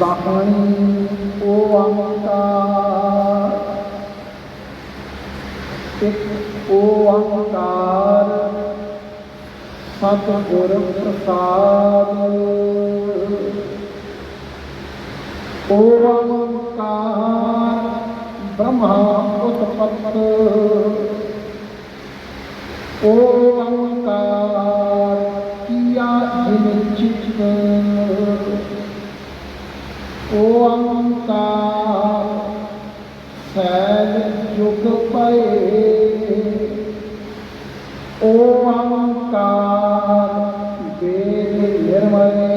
ਬਾਣੀ ਓੰਕਾਰ ਇੱਕ ਓੰਕਾਰ ਸਤਿਗੁਰ ਪ੍ਰਸਾਦ ਓੰਕਾਰ ਬ੍ਰਹਮਾ ਉਤਪਤ ਓੰਕਾਰ ਕੀਆ ਜਿਨ ਚਿਤ ਓੰਕਾਰ ਸੈਲ ਜੁਗ ਪਏ ਓੰਕਾਰ ਵੇਦ ਨਿਰਮਲੇ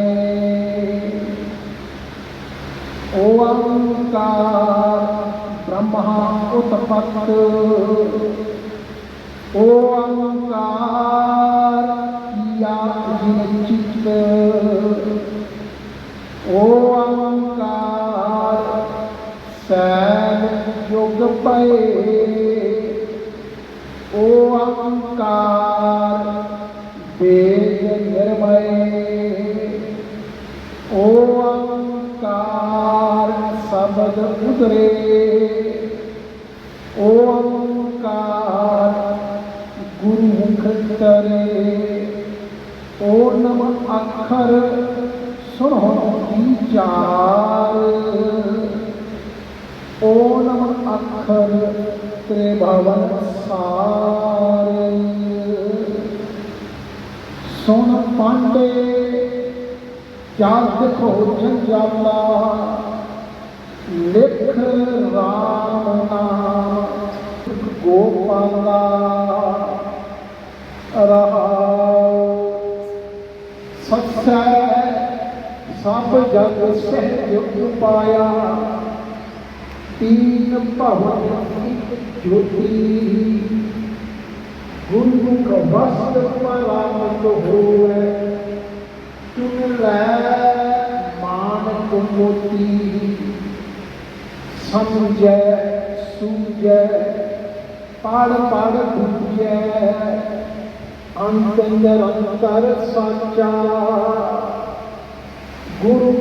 ਓੰਕਾਰ ਬ੍ਰਹਮਾ ਓੰਕਾਰ ਵੇਦ ਨਿਰਮਏ। ਓੰਕਾਰ ਸ਼ਬਦ ਉਦਰੇ। ਓੰਕਾਰ ਗੁਰੂ ਮੁਖ ਤਰੇ ਨਮ ਅੱਖਰ ਸੁਣੋ ਵਿਚਾਰ ਨਮ ਅੱਖਰ ਤ੍ਰਿਭਵਨ ਸਾਰ। ਪਾਂਡੇ। ਜਗ ਖੋਜ ਜਾਲਾ ਲਿਖ ਰਾਮ ਨਾਮ ਗੋਪਾਲਾ ਰਹਾਉ। ਸੱਚੈ ਸਭ ਜਗ ਸਹਿਜ ਪਾਇਆ। ਤੀਨ ਭਵਨ ਇੱਕ ਜੋਤੀ। ਗੁਰੂ ਕਾ ਵਸਤ ਪਰਾਮਤ ਹੋਵੇ ਤੁਮ ਲੈ ਮਾਨਕ ਮੋਤੀ ਸਮਝੈ, ਸੂਝੈ, ਪੜ ਪੜ ਬੁਝੈ ਅੰਤਰ ਅੰਤਰ ਸਾਚਾ। ਗੁਰੂ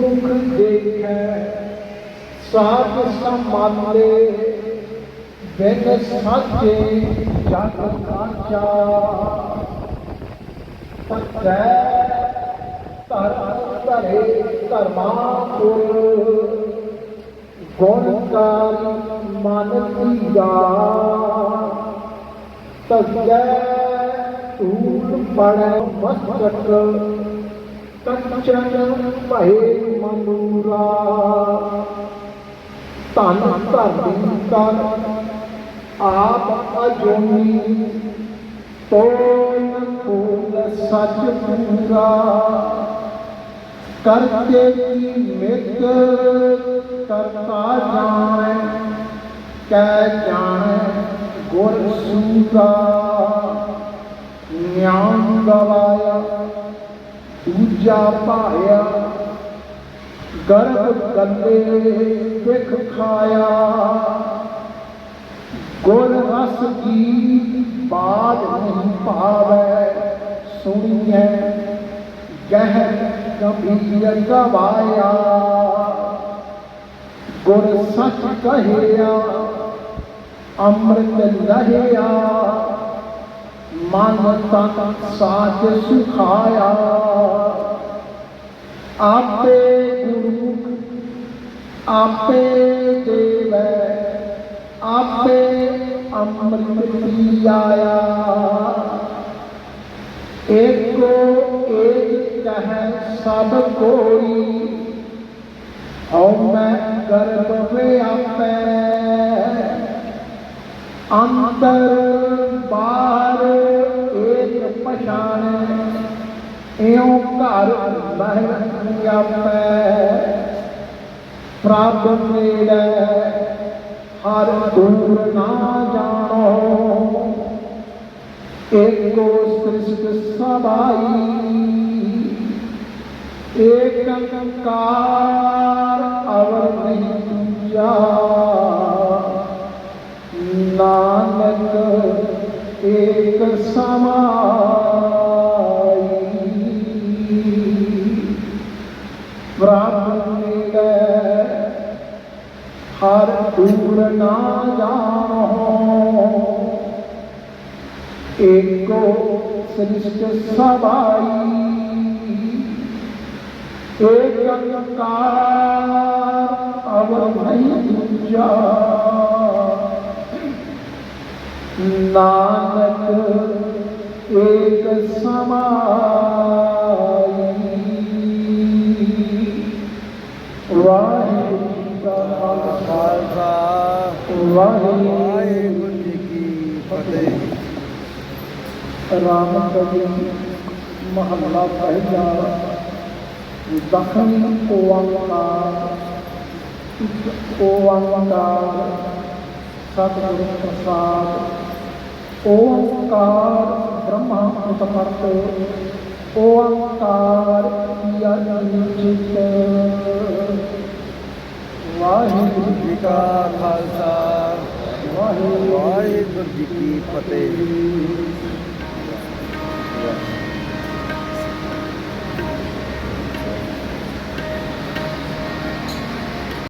ਦੇਖੈ, ਸਾਧ ਸੰਮਾਲੇ ਬਿਨ ਸਾਚੇ ਜਗ ਕਾਚਾ। ਤਤੈ ਧਰ ਧਰੇ ਧਰਮਾਪੁਰ ਗੁਣਕਾਰੀ ਮਨ ਦੀਆ ਤਜੈ ਧੂਲ ਪੜੈ ਮਸਤਕ ਕੰਚਨ ਭਏ ਮਨੂਰਾ। ਧਨ ਧਰਤੀ ਕਰ ਆਪ ਅਜੋਨੀ ਤੋਨ ਫੂਲ ਸੱਚ ਪੂਰਾ ਕਰਤੇ ਕੀ ਮਿਤ ਕਰਤਾ ਜਾਣੈ ਕੈ ਜਾਣੈ ਗੁਰ ਸੂਰਾ ਨਿਆਮ ਗਵਾਇਆ ਦੂਜਾ ਪਾਇਆ ਗਰਭ ਗੱਲੇ ਵਿਖ ਖਾਇਆ ਗੁਰ ਰਸ ਕੀ ਬਾਦ ਨਹੀਂ ਭਾਵੈ ਸੁਣੀਐ ਗਹਿ ਗੰਭੀਰ ਗਵਾਇਆ ਗੁਰ ਸੱਚ ਕਹਿਆ ਅੰਮ੍ਰਿਤ ਲਹਿਆ ਮਨ ਤਨ ਸਾਚ ਸੁਖਾਇਆ ਆਪੇ ਗੁਰਮੁਖ ਆਪੇ ਦੇਵੈ ਆਪੇ ਅੰਮ੍ਰਿਤ ਪੀਆਇਆ ਏਕੋ ਕਹੈ ਸਭ ਕੋਈ। ਹਉ ਮੈਂ ਗਰਭ ਵਿਆਪੈ ਅੰਤਰ ਬਾਹਰ ਏਕ ਪਛਾਣੈ। ਇਉ ਘਰ ਮਹਿ ਆਪੈ। ਪ੍ਰਭ ਨੇੜੇ ਹਰ ਦੂਰ ਨਾ ਜਾਣੋ। ਏਕੋ ਸ੍ਰਿਸ਼ਟ ਸਬਾਈ ਕਾਰ ਅਵਰ ਨਹੀਂ ਦੂਜਾ ਨਾਨਕ ਏਕ ਸਮਾਈ। ਬ੍ਰਾਹਮਣ ਨੇੜੇ ਹਰ ਦੂਰ ਨਾ ਜਾਣੋ। ਏਕੋ ਸ੍ਰਿਸ਼ਟ ਸਭਾਈ। ਏਕ ਓੰਕਾਰ ਦੂਜਾ ਨਾਨਕ ਏਕ ਸਮਾਈ ਵਾਹਿਗੁਰੂ ਜੀ ਕਾ ਖਾਲਸਾ ਵਾਹਿਗੁਰੂ ਜੀ ਕੀ ਫਤਿਹ ਰਾਮ ਕਵੀ ਮਹੱਲਾ ਪਹਿਲਾ ਦਖਣ ਓੰਕਾਰ ਓੰਕਾਰ ਸਤਿਗੁਰ ਪ੍ਰਸਾਦ ਓੰਕਾਰ ਬ੍ਰਹਮਾ ਉਤਪਤ ਓੰਕਾਰ ਕੀਆ ਨਿਚਿਤ ਵਾਹਿਗੁਰੂ ਜੀ ਕਾ ਖਾਲਸਾ ਵਾਹਿਗੁਰੂ ਵਾਹਿਗੁਰੂ ਜੀ ਕੀ ਫਤਿਹ।